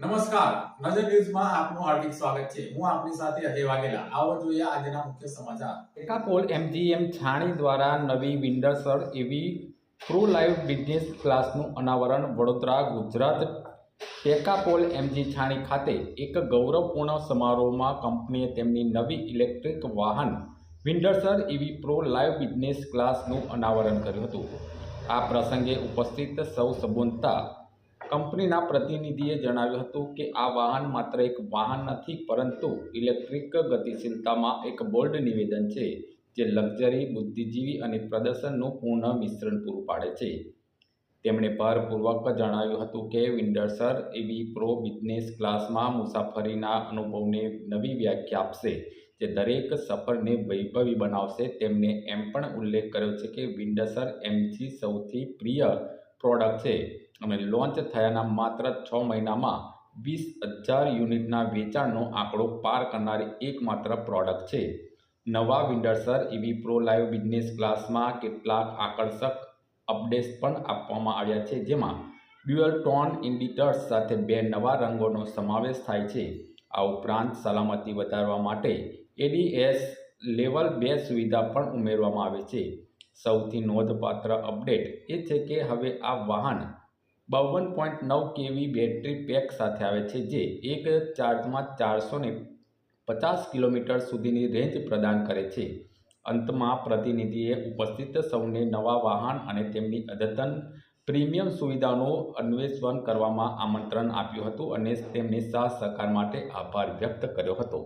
નમસ્કાર. નજર ન્યૂઝમાં આપનું હાર્દિક સ્વાગત છે. હું આપની સાથે અજય વાઘેલા. આવો જોઈએ આજના મુખ્ય સમાચાર. એકાપોલ એમજીએમ છાણી દ્વારા નવી વિન્ડરસર એવી ટ્રુ લાઈવ બિઝનેસ ક્લાસનું અનાવરણ વડોદરા, ગુજરાત. ટેકાપોલ એમજી છાણી ખાતે એક ગૌરવપૂર્ણ સમારોહમાં કંપનીએ તેમની નવી ઇલેક્ટ્રિક વાહન વિન્ડરસર એવી પ્રો લાઈવ બિઝનેસ ક્લાસનું અનાવરણ કર્યું હતું. આ પ્રસંગે ઉપસ્થિત સૌ સંબોધતા કંપનીના પ્રતિનિધિએ જણાવ્યું હતું કે આ વાહન માત્ર એક વાહન નથી, પરંતુ ઇલેક્ટ્રિક ગતિશીલતામાં એક બોલ્ડ નિવેદન છે, જે લક્ઝરી, બુદ્ધિજીવી અને પ્રદર્શનનું પૂર્ણ મિશ્રણ પૂરું પાડે છે. તેમણે ભારપૂર્વક જણાવ્યું હતું કે વિન્ડરસર એવી પ્રો બિઝનેસ ક્લાસમાં મુસાફરીના અનુભવને નવી વ્યાખ્યા આપશે, જે દરેક સફરને વૈભવી બનાવશે. તેમણે એમ પણ ઉલ્લેખ કર્યો છે કે વિન્ડસર એમજી સૌથી પ્રિય પ્રોડક્ટ છે. અને લોન્ચ થયાના માત્ર છ મહિનામાં વીસ હજાર યુનિટના વેચાણનો આંકડો પાર કરનારી એકમાત્ર પ્રોડક્ટ છે. નવા Windsor EV pro live business ક્લાસમાં કેટલાક આકર્ષક અપડેટ્સ પણ આપવામાં આવ્યા છે, જેમાં ડ્યુઅલ ટોન ઇન્ડિટર્સ સાથે બે નવા રંગોનો સમાવેશ થાય છે. આ ઉપરાંત સલામતી વધારવા માટે એડીએસ લેવલ બે સુવિધા પણ ઉમેરવામાં આવે છે. સૌથી નોંધપાત્ર અપડેટ એ છે કે હવે આ વાહન બાવન પોઈન્ટ નવ કેવી બેટરી પેક સાથે આવે છે, જે એક ચાર્જમાં ચારસો પચાસ કિલોમીટર સુધીની રેન્જ પ્રદાન કરે છે. અંતમાં પ્રતિનિધિએ ઉપસ્થિત સૌને નવા વાહન અને તેમની અદ્યતન પ્રીમિયમ સુવિધાનું અન્વેષણ કરવામાં આમંત્રણ આપ્યું હતું અને તેમની સાથ સહકાર માટે આભાર વ્યક્ત કર્યો હતો.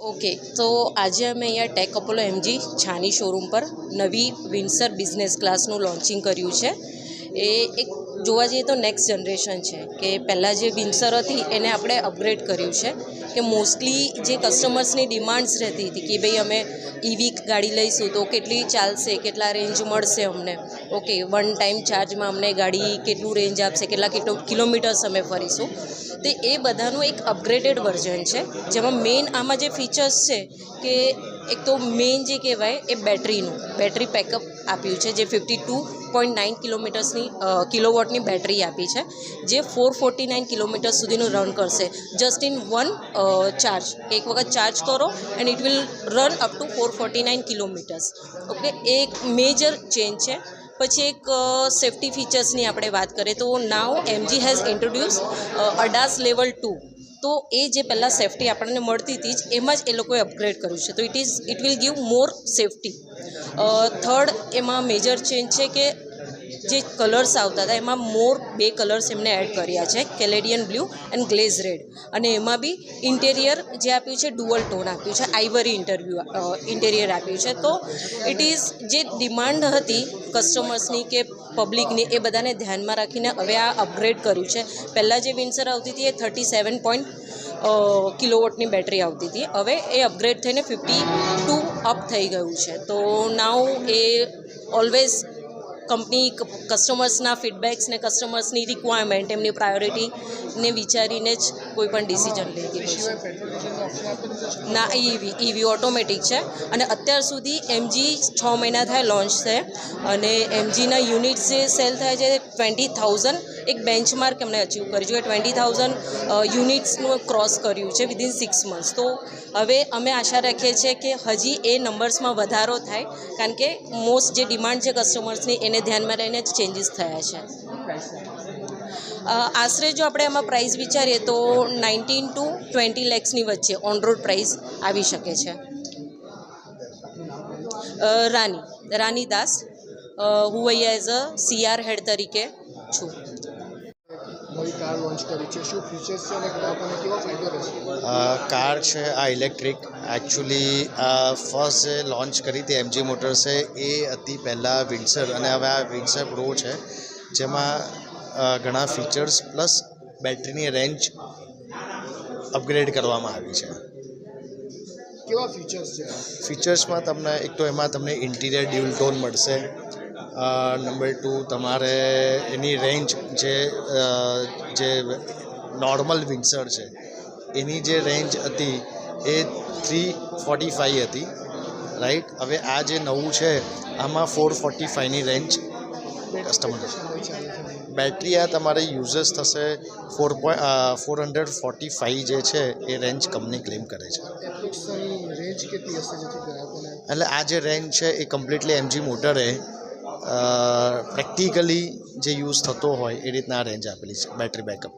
ઓકે, તો આજે અમે અહીંયા tech Apollo MG Chhani showroom પર નવી વિન્સર બિઝનેસ ક્લાસનું લોન્ચિંગ કર્યું છે. એ એક જોવા જઈએ તો નેક્સ્ટ જનરેશન છે કે પહેલાં જે વિન્સર હતી એને આપણે અપગ્રેડ કર્યું છે કે મોસ્ટલી જે કસ્ટમર્સની ડિમાન્ડ્સ રહેતી હતી કે ભાઈ અમે ઈવી ગાડી લઈશું તો કેટલી ચાલશે, કેટલા રેન્જ મળશે અમને? ઓકે વન ટાઈમ ચાર્જમાં અમને ગાડી કેટલું રેન્જ આપશે, કેટલા કિલો કિલોમીટર્સ અમે ફરીશું. તે એ બધાનું એક અપગ્રેડેડ વર્ઝન છે. જેમાં મેઇન આમાં જે ફીચર્સ છે કે એક તો મેઇન જે કહેવાય એ બેટરીનું, બેટરી પેકઅપ આપ્યું છે, જે ફિફ્ટી ટુ પોઈન્ટ નાઇન કિલોમીટર્સની કિલોવોટની બેટરી આપી છે, જે ફોર ફોર્ટી નાઇન કિલોમીટર સુધીનું રન કરશે. જસ્ટ ઇન વન ચાર્જ એક વખત ચાર્જ કરો and it will run up to four forty nine kilometres. Okay એક મેજર ચેન્જ છે. પછી એક સેફ્ટી ફીચર્સની આપણે વાત કરીએ, તો now MG has introduce ADAS level two તો એ જે પહેલાં સેફટી આપણને મળતી હતી જ, એમાં જ એ લોકોએ અપગ્રેડ કર્યું છે. તો it is it will give more safety third એમાં મેજર ચેન્જ છે કે જે કલર્સ આવતા હતા, એમાં મોર બે કલર્સ એમને એડ કર્યા છે. Celadon blue and glaze red અને એમાં બી ઇન્ટેરિયર જે આપ્યું છે ડુઅલ ટોન આપ્યું છે આઈવરી ઇન્ટરવ્યૂ ઇન્ટેરિયર આપ્યું છે. તો ઇટ ઇઝ જે ડિમાન્ડ હતી કસ્ટમર્સની કે પબ્લિકની એ બધાને ધ્યાનમાં રાખીને હવે આ અપગ્રેડ કર્યું છે. પહેલાં જે વિન્સર આવતી હતી એ થર્ટી સેવન પોઈન્ટ કિલોવોટની બેટરી આવતી હતી. હવે એ અપગ્રેડ થઈને ફિફ્ટી ટુ અપ થઈ ગયું છે. તો નાવ એ ઓલવેઝ કંપની કસ્ટમર્સના ફીડબેક્સને કસ્ટમર્સની રિક્વાયરમેન્ટ એમની પ્રાયોરિટીને વિચારીને જ કોઈ પણ ડિસિઝન લેતી હોય છે. ના ઈવી ઈવી ઓટોમેટિક છે. અને અત્યાર સુધી એમજી છ મહિના થાય લોન્ચ છે. અને એમજીના યુનિટ્સ જે સેલ થાય છે ટ્વેન્ટી થાઉઝન્ડ એક બેન્ચમાર્ક એમણે અચીવ કર્યું છે. ટ્વેન્ટી થાઉઝન્ડ યુનિટ્સનું ક્રોસ કર્યું છે વિધિન સિક્સ મંથ્સ તો હવે અમે આશા રાખીએ છીએ કે હજી એ નંબર્સમાં વધારો થાય. કારણ કે મોસ્ટ જે ડિમાન્ડ છે કસ્ટમર્સની એને ધ્યાનમાં રહીને જ ચેન્જીસ થયા છે. આશરે જો આપણે એમાં પ્રાઇસ વિચારીએ તો નાઇન્ટીન ટુ ટ્વેન્ટી લેક્સની વચ્ચે ઓન રોડ પ્રાઇસ આવી શકે છે. રાની રાની દાસ હું અહીંયા એઝ અ સીઆર હેડ તરીકે છું. નવી કાર લોન્ચ કરી છે? શું ફીચર્સ છે અને ગ્રાહકોને કેવો ફાયદો રહેશે? કાર છે આ ઇલેક્ટ્રિક એકચ્યુઅલી આ ફર્સ્ટ જે લોન્ચ કરી હતી એમજી મોટર્સે એ હતી પહેલાં વિન્સર અને હવે આ વિન્સર પ્રો છે જેમાં ઘણા ફીચર્સ પ્લસ બેટરીની રેન્જ અપગ્રેડ કરવામાં આવી છે. કેવા ફીચર્સ છે? ફીચર્સમાં તમને એક તો એમાં તમને ઇન્ટિરિયર ડ્યુલ ટોન મળશે. નંબર ટુ તમારે એની રેન્જ જે જે નોર્મલ વિન્સર છે એની જે રેન્જ હતી એ થ્રી ફોર્ટી ફાઇવ હતી રાઈટ હવે આ જે નવું છે આમાં ફોર ફોર્ટી ફાઇવની રેન્જ કસ્ટમર બેટરી આ તમારે યુઝર્સ થશે four point four hundred forty five જે છે એ રેન્જ કંપની ક્લેમ કરે છે. એટલે આ જે રેન્જ છે એ કમ્પ્લીટલી એમજી મોટરે પ્રેક્ટિકલી જે યુઝ થતો હોય એ રીતના રેન્જ આપેલી છે બેટરી બેકઅપ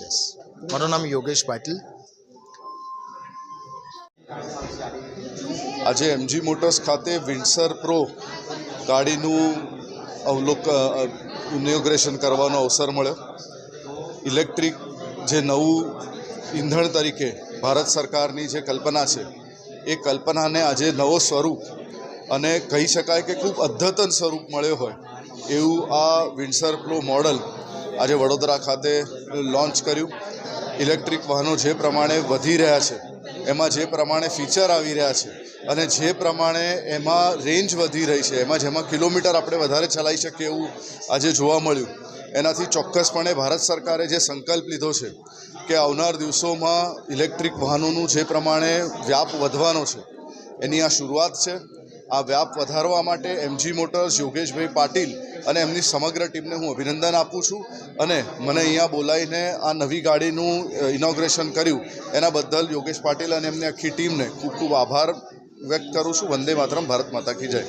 યસ મારું નામ યોગેશ પાટીલ. આજે એમજી મોટર્સ ખાતે વિન્ડસર પ્રો ગાડીનું અવલોક ઇનોગ્રેશન કરવાનો અવસર મળ્યો. ઇલેક્ટ્રિક જે નવું ઈંધણ તરીકે ભારત સરકારની જે કલ્પના છે, એ કલ્પનાને આજે નવો સ્વરૂપ અને કહી શકાય કે ખૂબ અદ્યતન સ્વરૂપ મળ્યો હોય એવું આ વિન્ડસર પ્રો મોડલ આજે વડોદરા ખાતે લોન્ચ કર્યું. ઇલેક્ટ્રિક વાહનો જે પ્રમાણે વધી રહ્યા છે, એમાં જે પ્રમાણે ફીચર આવી રહ્યા છે અને જે પ્રમાણે એમાં રેન્જ વધી રહી છે, એમાં જેમાં કિલોમીટર આપણે વધારે ચલાવી શકીએ એવું આજે જોવા મળ્યું. એનાથી ચોક્કસપણે ભારત સરકારે જે સંકલ્પ લીધો છે કે આવનાર દિવસોમાં ઇલેક્ટ્રિક વાહનોનું જે પ્રમાણે વ્યાપ વધવાનો છે, એની આ શરૂઆત છે. આ વ્યાપ વધારવા માટે એમજી મોટર્સ યોગેશભાઈ પાટીલ અને એમની સમગ્ર ટીમને હું અભિનંદન આપું છું અને મને અહીંયા બોલાવીને આ નવી ગાડીનું ઇનોગ્રેશન કર્યું. એના બદલ યોગેશ પાટીલ અને એમની આખી ટીમને ખૂબ ખૂબ આભાર વ્યક્ત કરું છું. વંદે માતરમ, ભારત માતા કી જય.